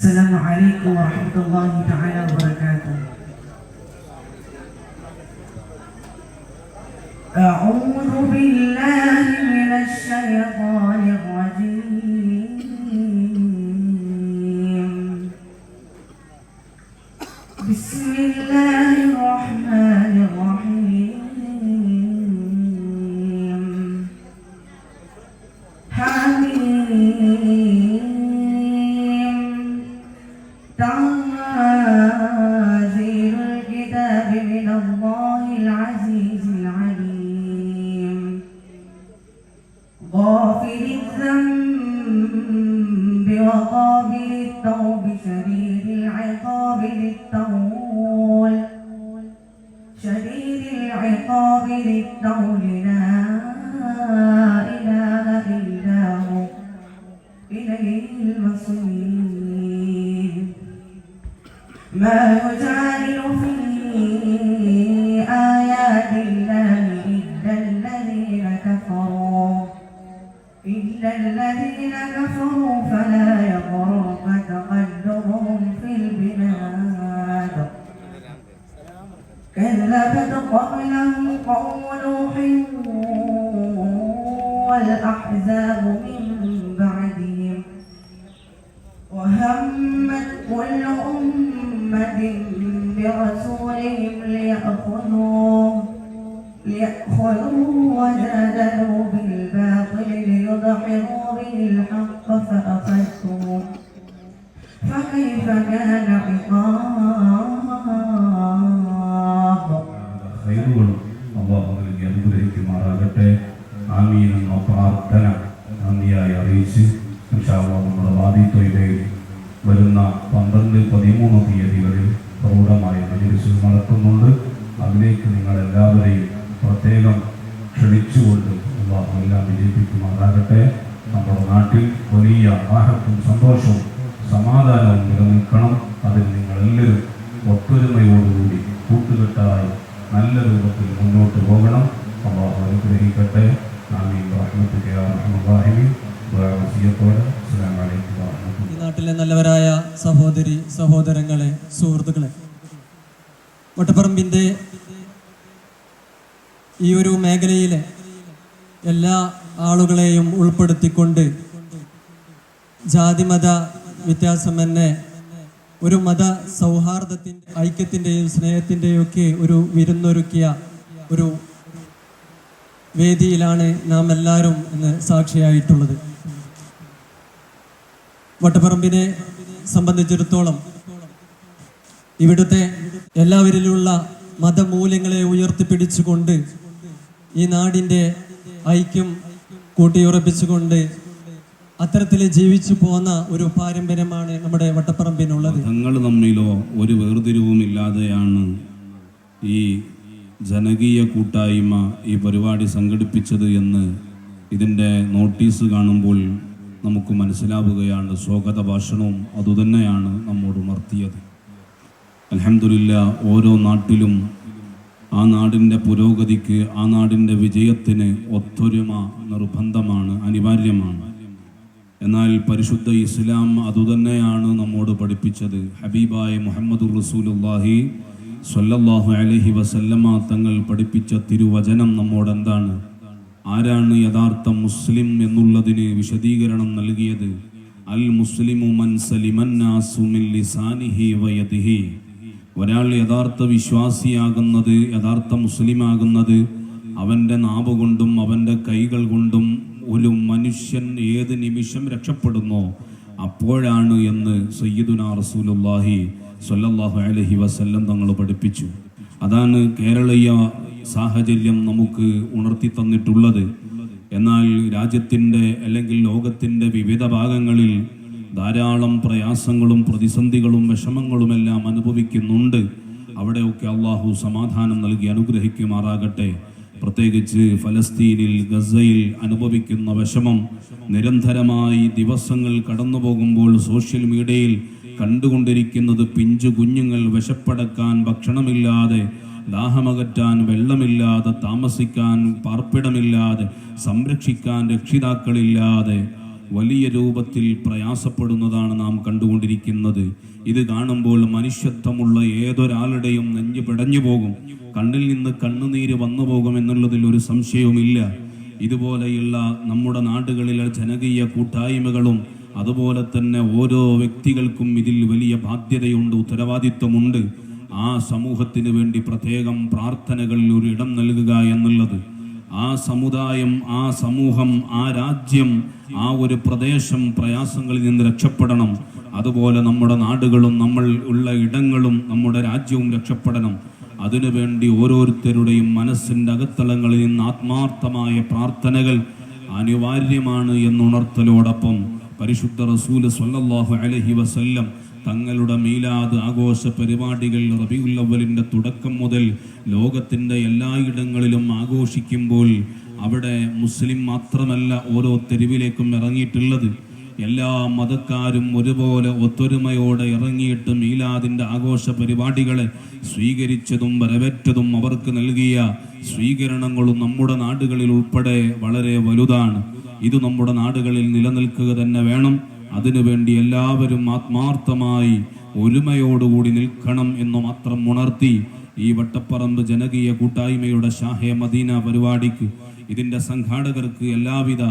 السلام عليكم ورحمة الله تعالى وبركاته. أعوذ بالله من الشيطان الرجيم. وهمت كل أمة برسولهم ليأخذوه ليأخذوه وجادلوا بالباطل ليدحضوا به الحق فأخذتهم فكيف كان عقاب ഹൈറുകളും അള്ളാഹു നൽകി അനുഗ്രഹിക്കുമാറാകട്ടെ ആമീൻ എന്ന പ്രാർത്ഥന നന്ദിയായി അറിയിച്ച് ഇൻഷാല്ലാ നമ്മുടെ വാദിത്വയിലേക്ക് വരുന്ന പന്ത്രണ്ട് പതിമൂന്ന് തീയതികളിൽ പ്രൗഢമായ മജിലിസ് നടത്തുന്നുണ്ട്. അതിലേക്ക് നിങ്ങൾ എല്ലാവരെയും പ്രത്യേകം ക്ഷണിച്ചുകൊണ്ട് അള്ളാഹു എല്ലാം വിജയിപ്പിക്കുമാറാകട്ടെ. നമ്മുടെ നാട്ടിൽ വലിയ ആഹത്തും സന്തോഷവും സമാധാനവും നിലനിൽക്കണം. അതിൽ നിങ്ങളെല്ലാവരും ഒത്തൊരുമയോടുകൂടി കൂട്ടുകെട്ടായി നല്ല രൂപത്തിൽ മുന്നോട്ട് പോകണം. അള്ളാഹു അനുഗ്രഹിക്കട്ടെ. വസിയത്തോടെ അസ്സലാമു അലൈക്കും വറഹ്മത്തുള്ളാഹി ഈ നാട്ടിലെ നല്ലവരായ സഹോദരി സഹോദരങ്ങളെ സുഹൃത്തുക്കളെ വട്ടപ്പറമ്പിന്റെ ഈ ഒരു മേഖലയിലെ എല്ലാ ആളുകളെയും ഉൾപ്പെടുത്തിക്കൊണ്ട് ജാതിമത വ്യത്യാസമെന്നെ ഒരു മത സൗഹാർദ്ദത്തിന്റെ ഐക്യത്തിന്റെയും സ്നേഹത്തിന്റെയും ഒക്കെ ഒരു വിരുന്നൊരുക്കിയ ഒരു വേദിയിലാണ് നാം എല്ലാവരും ഇന്ന് സാക്ഷിയായിട്ടുള്ളത്. വട്ടപ്പറമ്പിനെ സംബന്ധിച്ചിടത്തോളം ഇവിടുത്തെ എല്ലാവരിലുള്ള മതമൂല്യങ്ങളെ ഉയർത്തിപ്പിടിച്ചുകൊണ്ട് ഈ നാടിന്റെ ഐക്യം കൂട്ടിയുറപ്പിച്ചുകൊണ്ട് അത്തരത്തിൽ ജീവിച്ചു പോന്ന ഒരു പാരമ്പര്യമാണ് നമ്മുടെ വട്ടപ്പറമ്പിനുള്ളത്. തങ്ങൾ തമ്മിലോ ഒരു വേർതിരിവുമില്ലാതെയാണ് ഈ ജനകീയ കൂട്ടായ്മ ഈ പരിപാടി സംഘടിപ്പിച്ചത് എന്ന് ഇതിന്റെ നോട്ടീസ് കാണുമ്പോൾ നമുക്ക് മനസ്സിലാവുകയാണ്. സ്വാഗത ഭാഷണവും അതുതന്നെയാണ് നമ്മോട് ഉണർത്തിയത്. അലഹമില്ല ഓരോ നാട്ടിലും ആ നാടിന്റെ പുരോഗതിക്ക് ആ നാടിന്റെ വിജയത്തിന് ഒത്തൊരുമ നിർബന്ധമാണ് അനിവാര്യമാണ്. എന്നാൽ പരിശുദ്ധ ഇസ്ലാം അതുതന്നെയാണ് നമ്മോട് പഠിപ്പിച്ചത്. ഹബീബായ മുഹമ്മദ് റസൂലുല്ലാഹി സ്വല്ലല്ലാഹു അലഹി വസല്ലമ തങ്ങൾ പഠിപ്പിച്ച തിരുവചനം നമ്മോട് എന്താണ്? ആരാണ് യഥാർത്ഥ മുസ്ലിം എന്നുള്ളതിന് വിശദീകരണം നൽകിയത്? അൽ മുസ്ലിമു ഒരാൾ യഥാർത്ഥ വിശ്വാസിയാകുന്നത് യഥാർത്ഥ മുസ്ലിമാകുന്നത് അവന്റെ നാവ് കൊണ്ടും അവന്റെ കൈകൾ കൊണ്ടും ഒരു മനുഷ്യൻ ഏത് നിമിഷം രക്ഷപ്പെടുന്നോ? അപ്പോഴാണ് എന്ന് സയ്യിദുന റസൂലുല്ലാഹി സ്വല്ലല്ലാഹു അലൈഹി വസല്ലം തങ്ങൾ പഠിപ്പിച്ചു. അതാണ് കേരളീയ സാഹചര്യം നമുക്ക് ഉണർത്തി തന്നിട്ടുള്ളത്. എന്നാൽ രാജ്യത്തിന്റെ അല്ലെങ്കിൽ ലോകത്തിന്റെ വിവിധ ഭാഗങ്ങളിൽ ധാരാളം പ്രയാസങ്ങളും പ്രതിസന്ധികളും വിഷമങ്ങളുമെല്ലാം അനുഭവിക്കുന്നുണ്ട്. അവിടെയൊക്കെ അള്ളാഹു സമാധാനം നൽകി അനുഗ്രഹിക്കുമാറാകട്ടെ. പ്രത്യേകിച്ച് ഫലസ്തീനിൽ ഗസയിൽ അനുഭവിക്കുന്ന വിഷമം നിരന്തരമായി ദിവസങ്ങൾ കടന്നു പോകുമ്പോൾ സോഷ്യൽ മീഡിയയിൽ കണ്ടുകൊണ്ടിരിക്കുന്നത് പിഞ്ചു കുഞ്ഞുങ്ങൾ വിശപ്പടക്കാൻ ഭക്ഷണമില്ലാതെ ദാഹമകറ്റാൻ വെള്ളമില്ലാതെ താമസിക്കാൻ പാർപ്പിടമില്ലാതെ സംരക്ഷിക്കാൻ രക്ഷിതാക്കളില്ലാതെ വലിയ രൂപത്തിൽ പ്രയാസപ്പെടുന്നതാണ് നാം കണ്ടുകൊണ്ടിരിക്കുന്നത്. ഇത് കാണുമ്പോൾ മനുഷ്യത്വമുള്ള ഏതൊരാളുടെയും നെഞ്ഞു പിടഞ്ഞു പോകും. കണ്ണിൽ നിന്ന് കണ്ണുനീര് വന്നു പോകും എന്നുള്ളതിൽ ഒരു സംശയവുമില്ല. ഇതുപോലെയുള്ള നമ്മുടെ നാടുകളിലെ ജനകീയ കൂട്ടായ്മകളും അതുപോലെ തന്നെ ഓരോ വ്യക്തികൾക്കും ഇതിൽ വലിയ ബാധ്യതയുണ്ട് ഉത്തരവാദിത്വമുണ്ട്. ആ സമൂഹത്തിന് വേണ്ടി പ്രത്യേകം പ്രാർത്ഥനകളിൽ ഒരു ഇടം നൽകുക എന്നുള്ളത് ആ സമുദായം ആ സമൂഹം ആ രാജ്യം ആ ഒരു പ്രദേശം പ്രയാസങ്ങളിൽ നിന്ന് രക്ഷപ്പെടണം. അതുപോലെ നമ്മുടെ നാടുകളും നമ്മൾ ഉള്ള ഇടങ്ങളും നമ്മുടെ രാജ്യവും രക്ഷപ്പെടണം. അതിനുവേണ്ടി ഓരോരുത്തരുടെയും മനസ്സിന്റെ അകത്തളങ്ങളിൽ നിന്ന് ആത്മാർത്ഥമായ പ്രാർത്ഥനകൾ അനിവാര്യമാണ് എന്നുണർത്തലോടൊപ്പം പരിശുദ്ധ റസൂൽ സല്ലാഹു അലഹി വസല്ലം തങ്ങളുടെ മീലാദ് ആഘോഷ പരിപാടികൾ റബിയുല്ലവലിന്റെ തുടക്കം മുതൽ ലോകത്തിന്റെ എല്ലായിടങ്ങളിലും ആഘോഷിക്കുമ്പോൾ അവിടെ മുസ്ലിം മാത്രമല്ല ഓരോ തെരുവിലേക്കും ഇറങ്ങിയിട്ടുള്ളത്. എല്ലാ മതക്കാരും ഒരുപോലെ ഒത്തൊരുമയോടെ ഇറങ്ങിയിട്ട് മീലാദിന്റെ ആഘോഷ പരിപാടികളെ സ്വീകരിച്ചതും വരവേറ്റതും അവർക്ക് നൽകിയ സ്വീകരണങ്ങളും നമ്മുടെ നാടുകളിൽ ഉൾപ്പെടെ വളരെ വലുതാണ്. ഇത് നമ്മുടെ നാടുകളിൽ നിലനിൽക്കുക തന്നെ വേണം. അതിനുവേണ്ടി എല്ലാവരും ആത്മാർത്ഥമായി ഒരുമയോടുകൂടി നിൽക്കണം എന്ന് മാത്രം ഉണർത്തി ഈ വട്ടപ്പറമ്പ് ജനകീയ കൂട്ടായ്മയുടെ ഷാഹെ മദീന പരിപാടിക്ക് ഇതിന്റെ സംഘാടകർക്ക് എല്ലാവിധ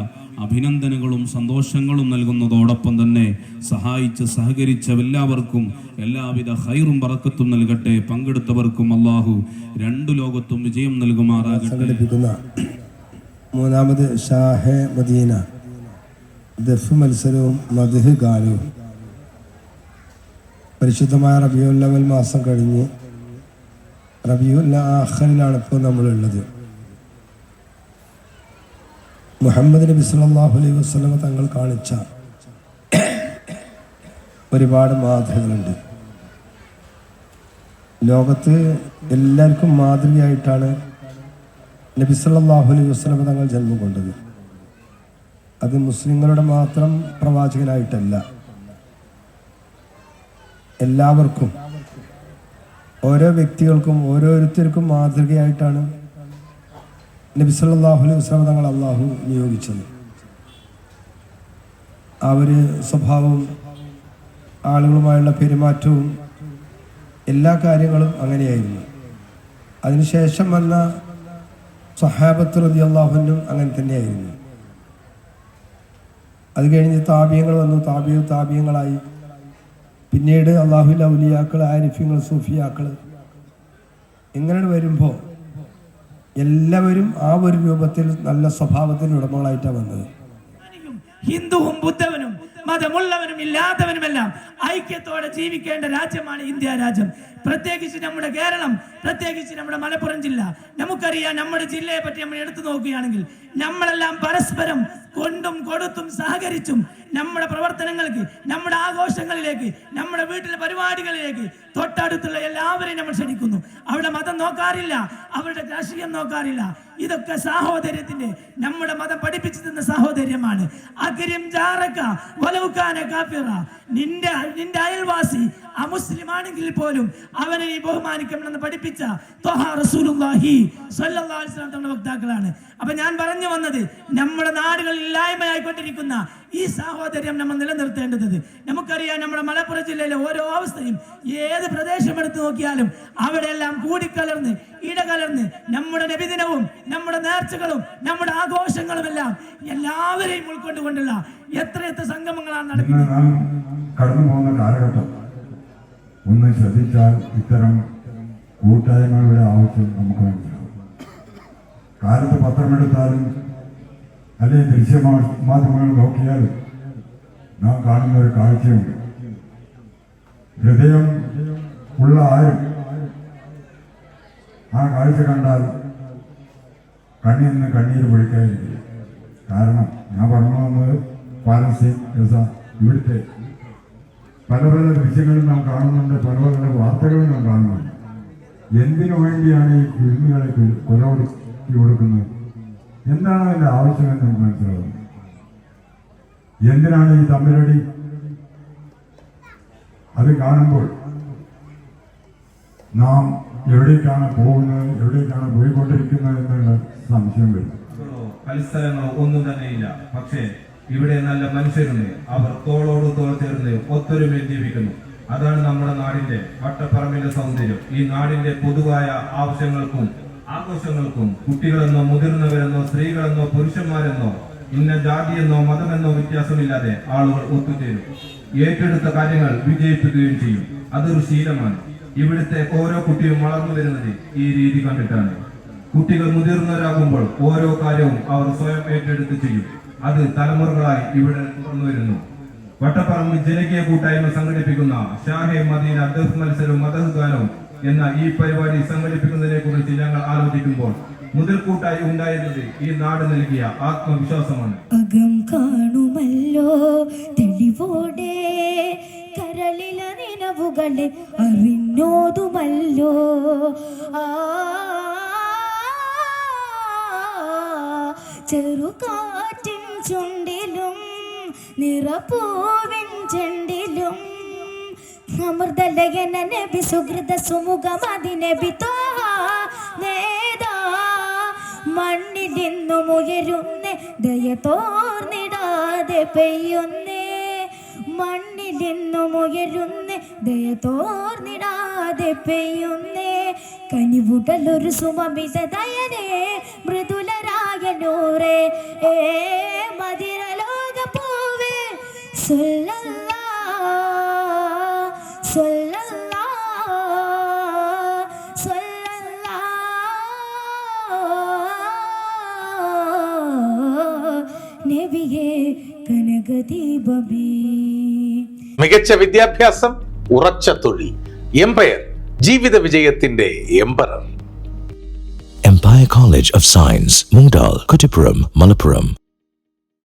അഭിനന്ദനങ്ങളും സന്തോഷങ്ങളും നൽകുന്നതോടൊപ്പം തന്നെ സഹായിച്ച് സഹകരിച്ച എല്ലാവർക്കും എല്ലാവിധ ഹൈറും പറക്കത്തും നൽകട്ടെ. പങ്കെടുത്തവർക്കും അള്ളാഹു രണ്ടു ലോകത്തും വിജയം നൽകുമാറാകട്ടെ. മൂന്നാമത് ഷാഹെ മദീന. ദഫ് മത്സരവും മധുഹ് ഗാനവും പരിശുദ്ധമായ റബിയുല്ലവൽ മാസം കഴിഞ്ഞ് റബിയുല്ല ആഖറിലാണ് ഇപ്പോൾ നമ്മളുള്ളത്. മുഹമ്മദ് നബി സല്ലല്ലാഹു അലൈഹി വസല്ലമ തങ്ങൾ കാണിച്ച ഒരുപാട് മാതൃകകളുണ്ട്. ലോകത്ത് എല്ലാവർക്കും മാതൃകയായിട്ടാണ് നബി സല്ലല്ലാഹു അലൈഹി വസല്ലമ തങ്ങൾ ജന്മം കൊണ്ടത്. അത് മുസ്ലിങ്ങളുടെ മാത്രം പ്രവാചകനായിട്ടല്ല. എല്ലാവർക്കും ഓരോ വ്യക്തികൾക്കും ഓരോരുത്തർക്കും മാതൃകയായിട്ടാണ് നബി സല്ലല്ലാഹു അലൈഹി വസ്ലം തങ്ങൾ അള്ളാഹു നിയോഗിച്ചത്. ആ ഒരു സ്വഭാവവും ആളുകളുമായുള്ള പെരുമാറ്റവും എല്ലാ കാര്യങ്ങളും അങ്ങനെയായിരുന്നു. അതിനുശേഷം വന്ന സഹാബത്ത് റതി അള്ളാഹുനും അങ്ങനെ തന്നെയായിരുന്നു. അത് കഴിഞ്ഞ് താപ്യങ്ങൾ വന്നു. താപ്യ താപ്യങ്ങളായി. പിന്നീട് അള്ളാഹുൽ ഔലിയാക്കൾ ആരിഫ്യങ്ങൾ സൂഫിയാക്കൾ ഇങ്ങനെ വരുമ്പോൾ എല്ലാവരും ആ ഒരു രൂപത്തിൽ നല്ല സ്വഭാവത്തിന് ഉടമകളായിട്ടാണ് വന്നത്. ഹിന്ദുവും ബുദ്ധവനും മതമുള്ളവനും ഇല്ലാത്തവനുമെല്ലാം ഐക്യത്തോടെ ജീവിക്കേണ്ട രാജ്യമാണ് ഇന്ത്യ രാജ്യം. പ്രത്യേകിച്ച് നമ്മുടെ കേരളം പ്രത്യേകിച്ച് നമ്മുടെ മലപ്പുറം ജില്ല. നമുക്കറിയാം നമ്മുടെ ജില്ലയെ പറ്റി നമ്മൾ എടുത്തു നോക്കുകയാണെങ്കിൽ നമ്മളെല്ലാം പരസ്പരം കൊണ്ടും കൊടുത്തും സഹകരിച്ചും നമ്മുടെ പ്രവർത്തനങ്ങൾക്ക് നമ്മുടെ ആഘോഷങ്ങളിലേക്ക് നമ്മുടെ വീട്ടിലെ പരിപാടികളിലേക്ക് തൊട്ടടുത്തുള്ള എല്ലാവരെയും നമ്മൾ ക്ഷണിക്കുന്നു. അവിടെ മതം നോക്കാറില്ല അവരുടെ രാഷ്ട്രീയം നോക്കാറില്ല. ഇതൊക്കെ സാഹോദര്യത്തിന്റെ നമ്മുടെ മതം പഠിപ്പിച്ചു തന്ന സാഹോദര്യമാണ്. അകരിം ജാറക്ക വലവുക്കാന കാഫിറ. നിന്റെ നിന്റെ അയൽവാസി അമുസ്ലിമാണെങ്കിൽ പോലും അവനെ ബഹുമാനിക്കണമെന്ന് പഠിപ്പിച്ച വസല്ലം തങ്ങളുടെ വക്താക്കളാണ്. അപ്പൊ ഞാൻ പറഞ്ഞു വന്നത് നമ്മുടെ നാടുകളിൽ ഇല്ലായ്മയായിക്കൊണ്ടിരിക്കുന്ന ഈ സാഹോദര്യം നമ്മൾ നിലനിർത്തേണ്ടത് നമുക്കറിയാം നമ്മുടെ മലപ്പുറം ജില്ലയിലെ ഓരോ അവസ്ഥയും ഏത് പ്രദേശം എടുത്തു നോക്കിയാലും അവിടെയെല്ലാം കൂടിക്കലർന്ന് ഇടകലർന്ന് നമ്മുടെ നബിദിനവും നമ്മുടെ നേർച്ചകളും നമ്മുടെ ആഘോഷങ്ങളും എല്ലാം എല്ലാവരെയും ഉൾക്കൊണ്ടുകൊണ്ടുള്ള എത്ര എത്ര സംഗമങ്ങളാണ് നടക്കുന്നത്. കടന്നു പോകുന്ന കാലഘട്ടം ഒന്ന് ശ്രദ്ധിച്ചാൽ ഇത്തരം കൂട്ടായ്മകളുടെ ആവശ്യം നമുക്ക് മനസ്സിലാവും. കാലത്ത് പത്രമെടുത്താലും അല്ലെങ്കിൽ ദൃശ്യ മാധ്യമങ്ങൾ നോക്കിയാൽ നാം കാണുന്ന ഒരു കാഴ്ചയുണ്ട്. ഹൃദയം ഉള്ള ആരും ആ കാഴ്ച കണ്ടാൽ കണ്ണിൽ നിന്ന് കണ്ണീര് പൊഴിക്കാതിരിക്കില്ല. കാരണം ഞാൻ പറഞ്ഞു വന്നത് പാലസ്തീൻ ഇവിടുത്തെ പല പല ദൃശ്യങ്ങളും നാം കാണുന്നുണ്ട് പല പല വാർത്തകളും നാം കാണുന്നുണ്ട്. എന്തിനു വേണ്ടിയാണ് ഈ കുരുന്നുകളെ കൊല കൊടുത്തി കൊടുക്കുന്നത്? എന്താണ് അതിന്റെ ആവശ്യമെന്ന് നമുക്ക് മനസ്സിലാവുന്നത് എന്തിനാണ് ഈ തമ്മിലടി? അത് കാണുമ്പോൾ നാം എവിടേക്കാണ് പോകുന്നത് എവിടേക്കാണ് പോയിക്കൊണ്ടിരിക്കുന്നത് എന്നുള്ള സംശയം വരും. മത്സരങ്ങളോ ഒന്നും തന്നെയില്ല പക്ഷേ ഇവിടെ നല്ല മനുഷ്യരുണ്ട് അവർ തോളോട് തോൾ ചേർന്ന് ഒത്തൊരുമയിൽ ജീവിക്കുന്നു. അതാണ് നമ്മുടെ നാടിന്റെ വട്ടപ്പറമ്പിന്റെ സൗന്ദര്യം. ഈ നാടിന്റെ പൊതുവായ ആവശ്യങ്ങൾക്കും ആഘോഷങ്ങൾക്കും കുട്ടികളെന്നോ മുതിർന്നവരെന്നോ സ്ത്രീകളെന്നോ പുരുഷന്മാരെന്നോ ഇന്ന ജാതിയെന്നോ മതമെന്നോ വ്യത്യാസമില്ലാതെ ആളുകൾ ഒത്തുചേരും. ഏറ്റെടുത്ത കാര്യങ്ങൾ വിജയിപ്പിക്കുകയും ചെയ്യും. അതൊരു ശീലമാണ്. ഇവിടുത്തെ ഓരോ കുട്ടിയും വളർന്നു വരുന്നത് ഈ രീതി കണ്ടിട്ടാണ്. കുട്ടികൾ മുതിർന്നവരാകുമ്പോൾ ഓരോ കാര്യവും അവർ സ്വയം ഏറ്റെടുത്ത് ചെയ്യും. അത് തലമുറകളായി ഇവിടെ തുടർന്നു വരുന്നു. വട്ടപ്പറമ്പ് ജനകീയ കൂട്ടായ്മ സംഘടിപ്പിക്കുന്ന ഷാഹെ മദീന അദ്ദേഹ മത്സരവും മദഹ് ഗാനവും എന്ന ഈ പരിപാടി സംഘടിപ്പിക്കുന്നതിനെ കുറിച്ച് ഞങ്ങൾ ആലോചിക്കുമ്പോൾ മുതൽക്കൂട്ടായി ഉണ്ടായിരുന്നത് ഈ നാട് നൽകിയ ആത്മവിശ്വാസമാണ്. അകം കാണുമല്ലോ തെളിവോടെ കരളില നിലവുകളെ അറിഞ്ഞോതുമല്ലോ. ആ ചെറുകാറ്റിൻ ചുണ്ടിലും നിറപ്പൂവിൻ ചെണ്ടിലും അമൃതലയന നബി സുഹൃത സുമുഖം അതിനബി നേതാ. മണ്ണിലിന്നും ഉയരുന്ന ദയ തോർന്നിടാതെ പെയ്യുന്നേ. മണ്ണിലിന്നും ഉയരുന്ന ദയ തോർന്നിടാതെ പെയ്യുന്നേ. കനിവുടലൊരു സുമമിത ദയനേ മൃദുലരായ നൂറേ. ഏ മികച്ച വിദ്യാഭ്യാസം ഉറച്ച തൊഴിൽ എംപയർ ജീവിത വിജയത്തിന്റെ Empire Empire college of science Moodal Kuttippuram Malappuram